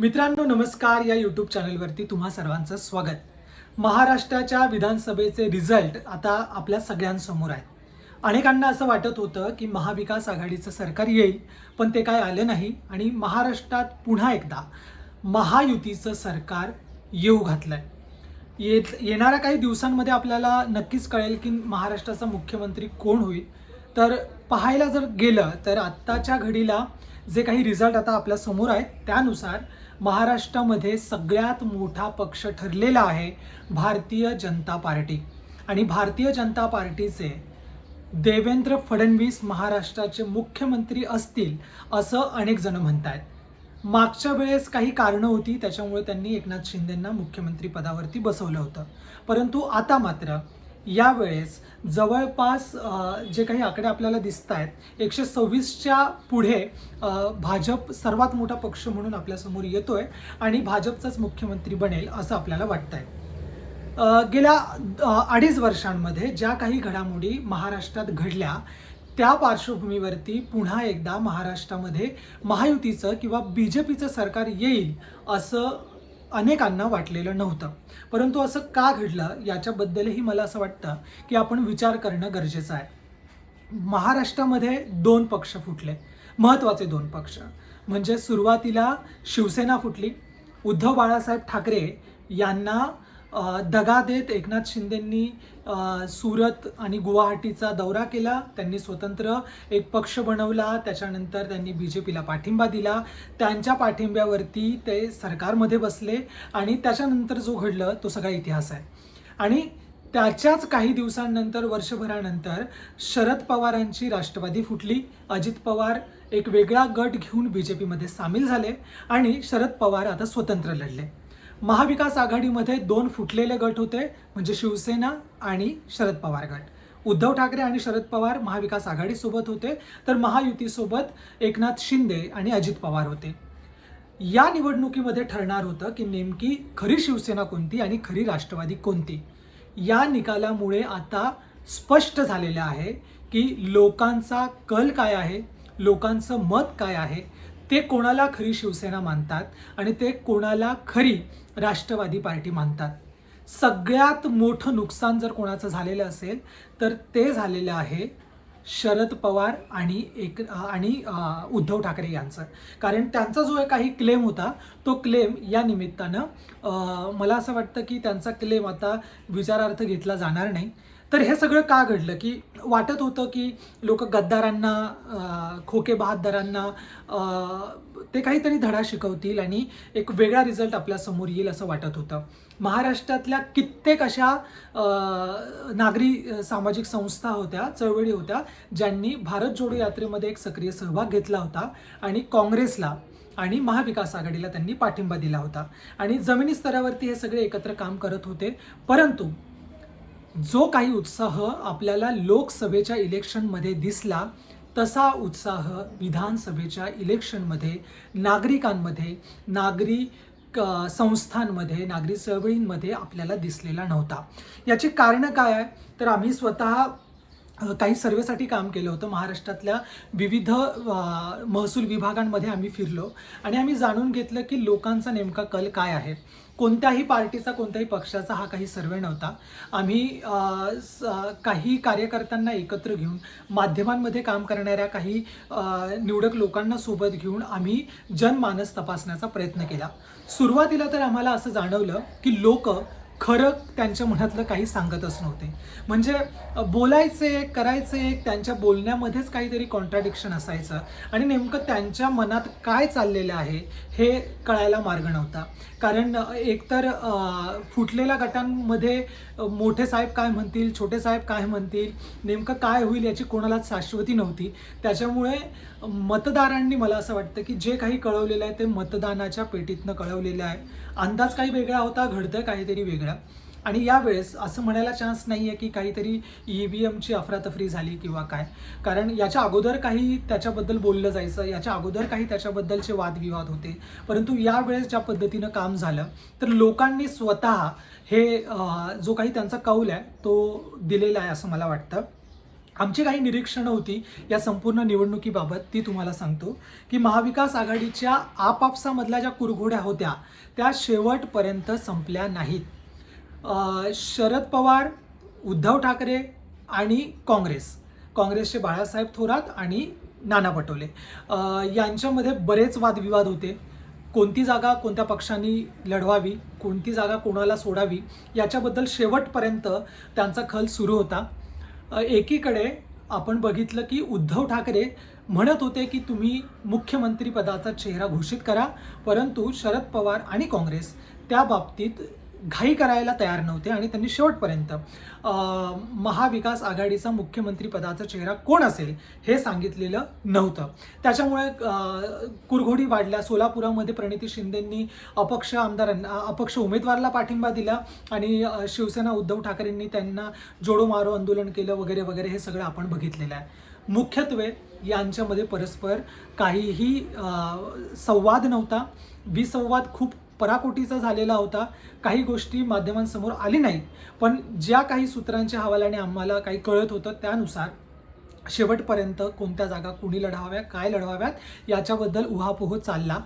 मित्रांनो नमस्कार या यूट्यूब चॅनलवरती तुम्हा सर्वांचं स्वागत. महाराष्ट्राच्या विधानसभेचे रिझल्ट आता आपल्या सगळ्यांसमोर आहेत. अनेकांना असं वाटत होतं की महाविकास आघाडीचं सरकार येईल पण ते काय आलं नाही आणि महाराष्ट्रात पुन्हा एकदा महायुतीचं सरकार येऊ घातलं आहे येत येणाऱ्या काही दिवसांमध्ये आपल्याला नक्कीच कळेल की महाराष्ट्राचा मुख्यमंत्री कोण होईल. तर पाहायला जर गेलं तर आत्ताच्या घडीला जे काही रिझल्ट आता आपल्यासमोर आहेत त्यानुसार महाराष्ट्रामध्ये सगळ्यात मोठा पक्ष ठरलेला आहे भारतीय जनता पार्टी. आणि भारतीय जनता पार्टीचे देवेंद्र फडणवीस महाराष्ट्राचे मुख्यमंत्री असतील असं अनेक जण म्हणत आहेत मागच्या वेळेस काही कारणं होती त्याच्यामुळे त्यांनी एकनाथ शिंदेंना मुख्यमंत्री पदावरती बसवलं होतं. परंतु आता मात्र यावेळेस जवळपास जे काही आकडे आपल्याला दिसत आहेत एकशे सव्वीसच्या पुढे भाजप सर्वात मोठा पक्ष म्हणून आपल्यासमोर येतो आहे आणि भाजपचाच मुख्यमंत्री बनेल असं आपल्याला वाटत आहे गेल्या अडीच वर्षांमध्ये ज्या काही घडामोडी महाराष्ट्रात घडल्या त्या पार्श्वभूमीवरती पुन्हा एकदा महाराष्ट्रामध्ये महायुतीचं किंवा बी जे पीचं सरकार येईल असं अनेकांना वाटलेलं नव्हतं. परंतु असं का घडलं याच्याबद्दलही मला असं वाटतं की आपण विचार करणं गरजेचं आहे. महाराष्ट्रामध्ये दोन पक्ष फुटले. महत्त्वाचे दोन पक्ष. म्हणजे सुरुवातीला शिवसेना फुटली. उद्धव बाळासाहेब ठाकरे यांना दगा देत एकनाथ शिंदेंनी सुरत आणि गुवाहाटीचा दौरा केला. त्यांनी स्वतंत्र एक पक्ष बनवला. त्याच्यानंतर त्यांनी बी जे पीला पाठिंबा दिला. त्यांच्या पाठिंब्यावरती ते सरकारमध्ये बसले आणि त्याच्यानंतर जो घडलं तो सगळा इतिहास आहे. आणि त्याच्याच काही दिवसांनंतर वर्षभरानंतर शरद पवारांची राष्ट्रवादी फुटली. अजित पवार एक वेगळा गट घेऊन बी जे पीमध्ये सामील झाले आणि शरद पवार आता स्वतंत्र लढले. महाविकास आघाडीमध्ये दोन फुटलेले गट होते म्हणजे शिवसेना आणि शरद पवार गट. उद्धव ठाकरे आणि शरद पवार महाविकास आघाडीसोबत होते तर महायुतीसोबत एकनाथ शिंदे आणि अजित पवार होते. या निवडणुकीमध्ये ठरणार होतं की नेमकी खरी शिवसेना कोणती आणि खरी राष्ट्रवादी कोणती. या निकालामुळे आता स्पष्ट झालेलं आहे की लोकांचा कल काय आहे लोकांचं मत काय आहे ते कोणाला खरी शिवसेना मानतात आणि ते कोणाला खरी राष्ट्रवादी पार्टी मानतात? सगळ्यात मोठं नुकसान जर कोणाचं झालेलं असेल तर ते झालेलं आहे शरद पवार आणि एक आणि उद्धव ठाकरे यांचं. कारण त्यांचा जो काही क्लेम होता तो क्लेम या निमित्तानं मला असं वाटतं की त्यांचा क्लेम आता विचारार्थ घेतला जाणार नाही. तर हे सगळं का घडलं? की वाटत होतं की लोक गद्दारांना खोके बहादरांना ते काहीतरी धडा शिकवतील आणि एक वेगळा रिझल्ट आपल्यासमोर येईल असं वाटत होतं. महाराष्ट्रातल्या कित्येक अशा नागरी सामाजिक संस्था होत्या चळवळी होत्या ज्यांनी भारत जोडो यात्रेमध्ये एक सक्रिय सहभाग घेतला होता आणि काँग्रेसला आणि महाविकास आघाडीला त्यांनी पाठिंबा दिला होता. आणि जमिनी स्तरावरती हे सगळे एकत्र काम करत होते. परंतु जो काही उत्साह आपल्याला लोकसभेच्या इलेक्शनमध्ये दिसला तसा उत्साह विधानसभेच्या इलेक्शनमध्ये नागरिकांमध्ये नागरी क- संस्थांमध्ये नागरी चळवळींमध्ये आपल्याला दिसलेला नव्हता. याची कारणं काय आहे तर आम्ही स्वतः काही सर्वेसाठी काम केलं होतं. महाराष्ट्रातल्या विविध महसूल विभागांमध्ये आम्ही फिरलो आणि आम्ही जाणून घेतलं की लोकांचा नेमका कल काय आहे. कोणत्याही पार्टीचा कोणत्याही पक्षाचा हा काही सर्वे नव्हता. आम्ही स- काही कार्यकर्त्यांना एकत्र घेऊन माध्यमांमध्ये काम करणाऱ्या काही निवडक लोकांना सोबत घेऊन आम्ही जनमानस तपासण्याचा प्रयत्न केला. सुरुवातीला तर आम्हाला असं जाणवलं की लोक खरं त्यांच्या मनातलं काही सांगतच नव्हते. म्हणजे बोलायचे करायचे एक त्यांच्या बोलण्यामध्येच काहीतरी कॉन्ट्राडिक्शन असायचं. आणि नेमकं त्यांच्या मनात काय चाललेलं आहे हे कळायला मार्ग नव्हता. कारण एकतर फुटलेल्या गटांमध्ये मोठे साहेब काय म्हणतील छोटे साहेब काय म्हणतील नेमकं काय होईल याची कोणालाच शाश्वती नव्हती. त्याच्यामुळे मतदारांनी मला असं वाटतं की जे काही कळवलेलं आहे ते मतदानाच्या पेटीतनं कळवलेलं आहे. अंदाज काही वेगळा होता घडतं काहीतरी वेगळा. आणि यावेळेस असं म्हणायला चान्स नाही आहे की काहीतरी ई व्ही एमची अफरातफरी झाली किंवा काय. कारण याच्या अगोदर काही त्याच्याबद्दल बोललं जायचं याच्या अगोदर काही त्याच्याबद्दलचे वादविवाद होते. परंतु यावेळेस ज्या पद्धतीनं काम झालं तर लोकांनी स्वतः हे जो काही त्यांचा कौल आहे तो दिलेला आहे असं मला वाटतं. आमची काही निरीक्षणं होती या संपूर्ण निवडणुकीबाबत ती तुम्हाला सांगतो की महाविकास आघाडीच्या आपापसामधल्या ज्या कुरघोड्या होत्या त्या शेवटपर्यंत संपल्या नाहीत. शरद पवार उद्धव ठाकरे आणि काँग्रेस. काँग्रेसचे बाळासाहेब थोरात आणि नाना पटोले. यांच्यामध्ये बरेच वादविवाद होते. कोणती जागा कोणत्या पक्षांनी लढवावी कोणती जागा कोणाला सोडावी याच्याबद्दल शेवटपर्यंत त्यांचा खल सुरू होता. एकीकडे आपण बघितलं की उद्धव ठाकरे म्हणत होते की तुम्ही मुख्यमंत्रीपदाचा चेहरा घोषित करा परंतु शरद पवार आणि काँग्रेस त्या बाबतीत घाई करायला तयार नव्हते आणि त्यांनी शेवटपर्यंत महाविकास आघाडीचा मुख्यमंत्रीपदाचा चेहरा कोण असेल हे सांगितलेलं नव्हतं. त्याच्यामुळे कुरघोडी वाढल्या सोलापुरामध्ये प्रणिती शिंदेंनी अपक्ष आमदारांना अपक्ष उमेदवाराला पाठिंबा दिला आणि शिवसेना उद्धव ठाकरेंनी त्यांना जोडो मारो आंदोलन केलं वगैरे वगैरे हे सगळं आपण बघितलेलं आहे. मुख्यत्वे यांच्यामध्ये परस्पर काहीही संवाद नव्हता. विसंवाद खूप पराकोटीचा झालेला होता. काही गोष्टी माध्यमांसमोर आली नाहीत. पण ज्या काही सूत्रांच्या हवालाने आम्हाला काही कळत होतं त्यानुसार शेवटपर्यंत कोणत्या जागा कुणी लढवाव्या काय लढवाव्यात याच्याबद्दल उहापोह चालला.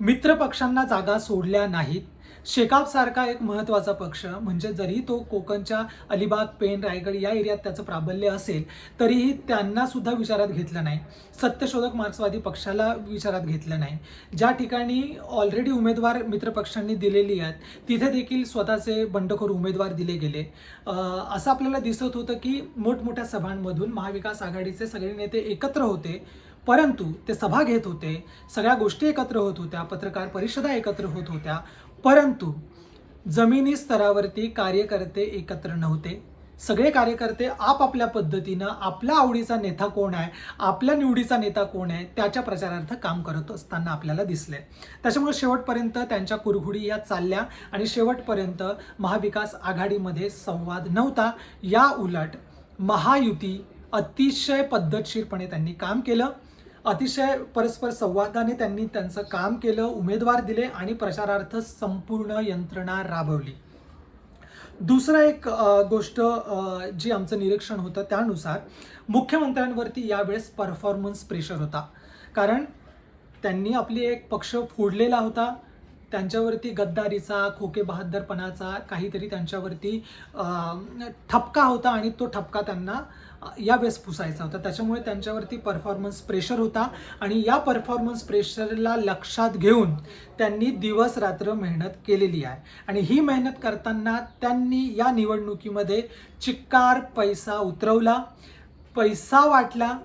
मित्रपक्षांना जागा सोडल्या नाहीत. शेकापसारखा एक महत्त्वाचा पक्ष म्हणजे जरी तो कोकणच्या अलिबाग पेण रायगड या एरियात त्याचं प्राबल्य असेल तरीही त्यांना सुद्धा विचारात घेतलं नाही. सत्यशोधक मार्क्सवादी पक्षाला विचारात घेतलं नाही. ज्या ठिकाणी ऑलरेडी उमेदवार मित्रपक्षांनी दिलेली आहेत तिथे देखील स्वतःचे बंडखोर उमेदवार दिले गेले. असं आपल्याला दिसत होतं की मोठमोठ्या सभांमधून महाविकास आघाडीचे सगळे नेते एकत्र होते. परंतु ते सभा घेत होते सगळ्या गोष्टी एकत्र होत होत्या पत्रकार परिषदा एकत्र होत होत्या परंतु जमिनी स्तरावरती कार्यकर्ते एकत्र नव्हते. सगळे कार्यकर्ते आपापल्या पद्धतीनं आपल्या आवडीचा नेता कोण आहे आपल्या निवडीचा नेता कोण आहे त्याच्या प्रचारार्थ काम करत असताना आपल्याला दिसले. त्याच्यामुळे शेवटपर्यंत त्यांच्या कुरघुडी या चालल्या आणि शेवटपर्यंत महाविकास आघाडीमध्ये संवाद नव्हता. या उलट महायुती अतिशय पद्धतशीरपणे त्यांनी काम केलं. अतिशय परस्पर संवादाने त्यांनी त्यांचं काम केलं उमेदवार दिले आणि प्रचारार्थ संपूर्ण यंत्रणा राबवली. दुसरं एक गोष्ट जी आमचं निरीक्षण होतं त्यानुसार मुख्यमंत्र्यांवरती यावेळेस परफॉर्मन्स प्रेशर होता. कारण त्यांनी आपली एक पक्ष फोडलेला होता. त्यांच्यावरती गद्दारीचा खोके बहादरपणाचा काहीतरी त्यांच्यावरती ठपका होता आणि तो ठपका त्यांना या यावेळेस पुसायचा होता. त्याच्यामुळे त्यांच्यावरती परफॉर्मन्स प्रेशर होता आणि या परफॉर्मन्स प्रेशरला लक्षात घेऊन त्यांनी दिवस रात्र मेहनत केलेली आहे. आणि ही मेहनत करताना त्यांनी या निवडणुकीमध्ये चिक्कार पैसा उतरवला. पैसा वाटला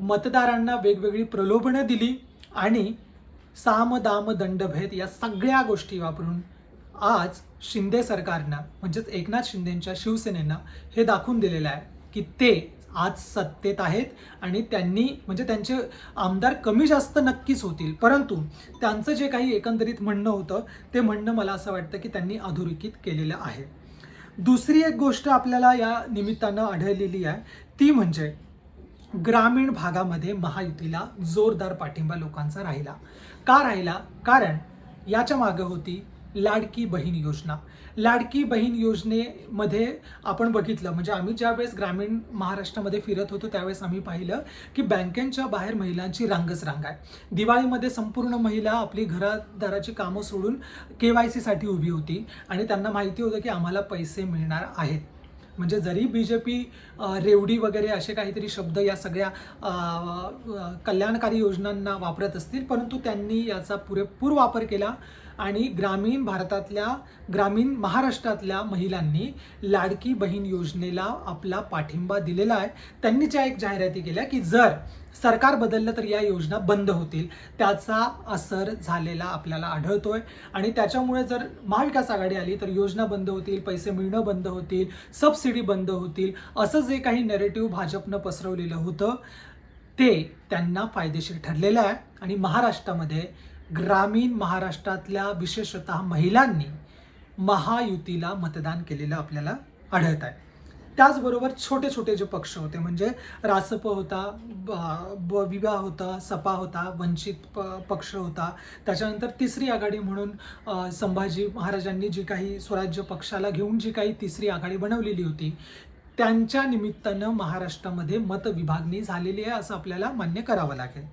मतदारांना वेगवेगळी प्रलोभनं दिली आणि साम दाम दंडभेद या सगळ्या गोष्टी वापरून आज शिंदे सरकारनं म्हणजेच एकनाथ शिंदेंच्या शिवसेनेनं हे दाखवून दिलेलं आहे की ते आज सत्तेत आहेत आणि त्यांनी म्हणजे त्यांचे आमदार कमी जास्त नक्कीच होतील. परंतु त्यांचं जे काही एकंदरीत म्हणणं होतं ते म्हणणं मला असं वाटतं की त्यांनी अधोरेखित केलेलं आहे. दुसरी एक गोष्ट आपल्याला या निमित्तानं आढळलेली आहे ती म्हणजे ग्रामीण भागामध्ये महायुतीला जोरदार पाठिंबा लोकांचा राहिला. का राहिला? कारण याच्या मागे होती लाडकी बहीण योजना. लाडकी बहीण योजनेमध्ये आपण बघितलं म्हणजे आम्ही ज्यावेळेस ग्रामीण महाराष्ट्रामध्ये फिरत होतो त्यावेळेस आम्ही पाहिलं की बँकेच्या बाहेर महिलांची रांगच रांग आहे. दिवाळीमध्ये संपूर्ण महिला आपली घरादाराची कामं सोडून के वाय सीसाठी उभी होती आणि त्यांना माहिती होतं की आम्हाला पैसे मिळणार आहेत. म्हणजे जरी बी जे पी रेवडी वगैरे असे काहीतरी शब्द या सगळ्या कल्याणकारी योजनांना वापरत असतील परंतु त्यांनी याचा पुरेपूर वापर केला. आणि ग्रामीण भारतातल्या ग्रामीण महाराष्ट्रातल्या महिलांनी लाडकी बहीण योजनेला आपला पाठिंबा दिलेला आहे. त्यांनी ज्या एक जाहिराती केल्या की जर सरकार बदललं तर या योजना बंद होतील. त्याचा असर झालेला आपल्याला आढळतोय. आणि त्याच्यामुळे जर महाविकास आघाडी आली तर योजना बंद होतील पैसे मिळणं बंद होतील सबसिडी बंद होतील असं जे काही नेरेटिव्ह भाजपनं पसरवलेलं होतं ते त्यांना फायदेशीर ठरलेलं आहे. आणि महाराष्ट्रामध्ये ग्रामीण महाराष्ट्रातल्या विशेषतः महिलांनी महायुतीला मतदान केलेलं आपल्याला आढळत आहे. त्याचबरोबर छोटे छोटे जे पक्ष होते म्हणजे रासप होता ब- विवाह होता सपा होता वंचित प पक्ष होता. त्याच्यानंतर तिसरी आघाडी म्हणून संभाजी महाराजांनी जी काही स्वराज्य पक्षाला घेऊन जी काही तिसरी आघाडी बनवलेली होती त्यांच्या निमित्तानं महाराष्ट्रामध्ये मतविभागणी झालेली आहे असं आपल्याला मान्य करावं लागेल.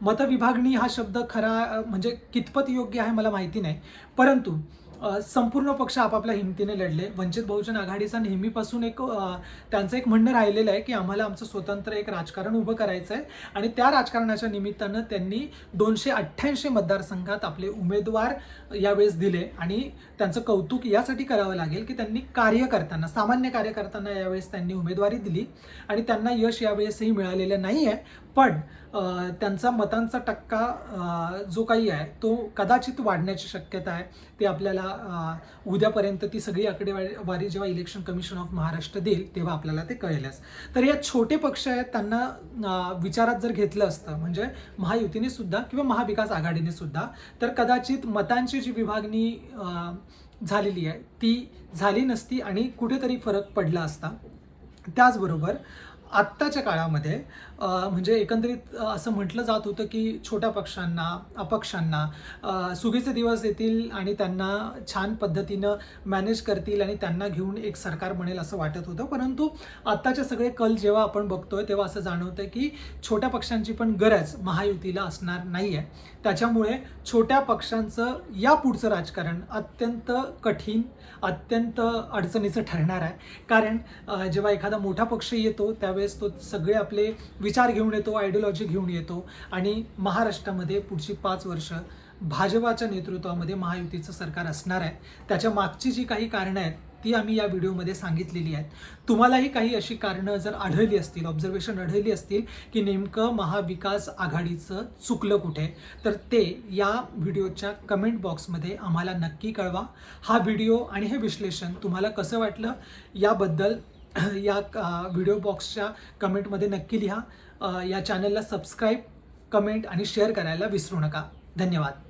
मतविभागणी हा शब्द खरा म्हणजे कितपत योग्य आहे मला माहिती नाही. परंतु संपूर्ण पक्ष आपापल्या हिमतीने लढले. वंचित बहुजन आघाडीचा नेहमीपासून एक त्यांचं एक म्हणणं राहिलेलं आहे की आम्हाला आमचं स्वतंत्र एक राजकारण उभं करायचं आहे. आणि त्या राजकारणाच्या निमित्तानं त्यांनी दोनशे अठ्ठ्याऐंशी मतदारसंघात आपले उमेदवार यावेळेस दिले. आणि त्यांचं कौतुक यासाठी करावं लागेल की त्यांनी कार्य करताना सामान्य कार्य करताना यावेळेस त्यांनी उमेदवारी दिली. आणि त्यांना यश यावेळेसही मिळालेलं नाही आहे पण त्यांचा मतांचा टक्का जो काही आहे तो कदाचित वाढण्याची शक्यता आहे. ते आपल्याला उद्यापर्यंत ती सगळी आकडेवारी जेव्हा इलेक्शन कमिशन ऑफ महाराष्ट्र देईल तेव्हा आपल्याला ते कळेलच. तर या छोटे पक्ष आहेत त्यांना विचारात जर घेतलं असतं म्हणजे महायुतीने सुद्धा किंवा महाविकास आघाडीने सुद्धा तर कदाचित मतांची जी विभागणी झालेली आहे ती झाली नसती आणि कुठेतरी फरक पडला असता. त्याचबरोबर आत्ताच्या काळामध्ये म्हणजे एकंदरीत असं म्हटलं जात होतं की छोट्या पक्षांना अपक्षांना सुगीचे दिवस येतील आणि त्यांना छान पद्धतीनं मॅनेज करतील आणि त्यांना घेऊन एक सरकार बनेल असं वाटत होतं. परंतु आत्ताचे सगळे कल जेव्हा आपण बघतोय तेव्हा असं जाणवतं की छोट्या पक्षांची पण गरज महायुतीला असणार नाही आहे त्याच्यामुळे छोट्या पक्षांचं या पुढचं राजकारण अत्यंत कठीण अत्यंत अडचणीचं ठरणार आहे. कारण जेव्हा एखादा मोठा पक्ष येतो त्या त्यावेळेस तो सगळे आपले विचार घेऊन येतो आयडिओलॉजी घेऊन येतो. आणि महाराष्ट्रामध्ये पुढची पाच वर्ष भाजपाच्या नेतृत्वामध्ये महायुतीचं सरकार असणार आहे. त्याच्या मागची जी काही कारणं आहेत ती आम्ही या व्हिडिओमध्ये सांगितलेली आहेत. तुम्हालाही काही अशी कारणं जर आढळली असतील ऑब्झर्वेशन आढळली असतील की नेमकं महाविकास आघाडीचं चुकलं कुठे तर ते या व्हिडिओच्या कमेंट बॉक्समध्ये आम्हाला नक्की कळवा. हा व्हिडिओ आणि हे विश्लेषण तुम्हाला कसं वाटलं याबद्दल या व्हिडिओ बॉक्सच्या कमेंटमध्ये नक्की लिहा. या चॅनलला सबस्क्राईब कमेंट आणि शेअर करायला विसरू नका. धन्यवाद.